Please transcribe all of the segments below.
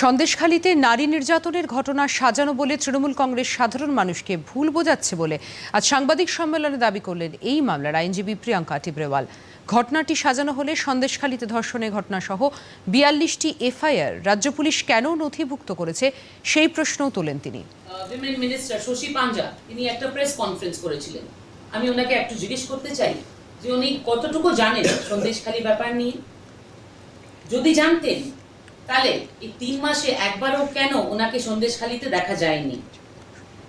সন্দেশখালীতে নারী নির্যাতনের ঘটনা সাজানো বলে তৃণমূল কংগ্রেস সাধারণ মানুষকে ভুল বোঝাচ্ছে বলে আজ সাংবাদিক সম্মেলনে দাবি করলেন এই মামলার আইনজীবী প্রিয়াঙ্কা টিব্রেওয়াল। ঘটনাটি সাজানো হলে সন্দেশখালীতে ধর্ষণের ঘটনাসহ বিয়াল্লিশটি এফআইআর রাজ্য পুলিশ কেন নথিভুক্ত করেছে সেই প্রশ্নও তোলেন তিনি। আমি ওনাকে একটু জিজ্ঞেস করতে চাই যে উনি কতটুকু জানেন সন্দেশখালী ব্যাপার নিয়ে? যদি জানতেন তাহলে এই তিন মাসে একবারও কেন ওনাকে সন্দেশখালীতে দেখা যায়নি?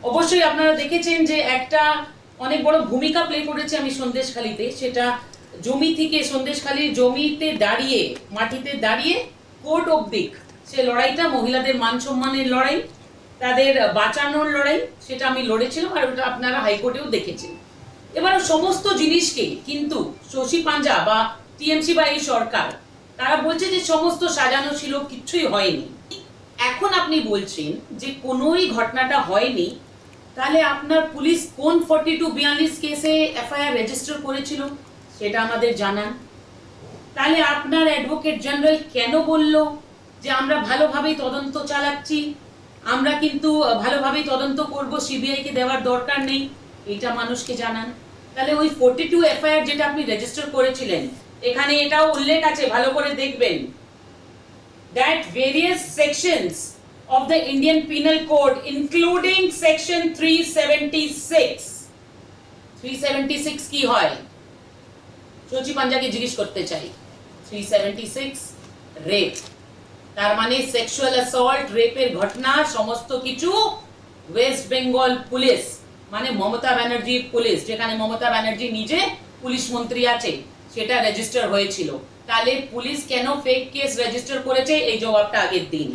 অবশ্যই আপনারা দেখেছেন যে একটা অনেক বড় ভূমিকা প্লে করেছে আমি সন্দেশখালীতে। সেটা জমি থেকে সন্দেশখালীর জমিতে দাঁড়িয়ে, মাটিতে দাঁড়িয়ে কোর্ট অব্দিক সে লড়াইটা, মহিলাদের মান সম্মানের লড়াই, তাদের বাঁচানোর লড়াই, সেটা আমি লড়েছিলাম আর ওটা আপনারা হাইকোর্টেও দেখেছেন। এবার সমস্ত জিনিসকে কিন্তু শশী পাঞ্জা বা টিএমসি বা এই সরকার তারা বলছে যে সমস্ত সাজানো ছিল, কিচ্ছুই হয়নি। এখন আপনি বলছেন যে কোনোই ঘটনাটা হয়নি, তাহলে আপনার পুলিশ কোন ফর্টি টু বিয়াল্লিশ কেসে এফআইআর রেজিস্টার করেছিল, সেটা আমাদের জানান। তাহলে আপনার অ্যাডভোকেট জেনারেল কেন বলল যে আমরা ভালোভাবেই তদন্ত চালাচ্ছি, আমরা কিন্তু ভালোভাবেই তদন্ত করব সিবিআইকে দেওয়ার দরকার নেই, এটা মানুষকে জানান। তাহলে ওই ফোর্টি টু এফআইআর যেটা আপনি রেজিস্টার করেছিলেন এখানে এটাও উল্লেখ আছে ভালো করে দেখবেন। That various sections of the Indian Penal Code, including section 376, 376 কি হয়? সচি পাঞ্জাকে জিজ্ঞেস করতে চাই। 376 রেপ তার মানে সেক্সুয়াল অ্যাসল্ট রেপের ঘটনা সমস্ত কিছু ওয়েস্ট বেঙ্গল পুলিশ মানে মমতা ব্যানার্জির পুলিশ যেখানে মমতা ব্যানার্জি নিজে পুলিশ মন্ত্রী আছে সেটা রেজিস্টার হয়েছিল। তাহলে পুলিশ কেন ফেক কেস রেজিস্টার করেছে? এই জবাবটা আগের দিন।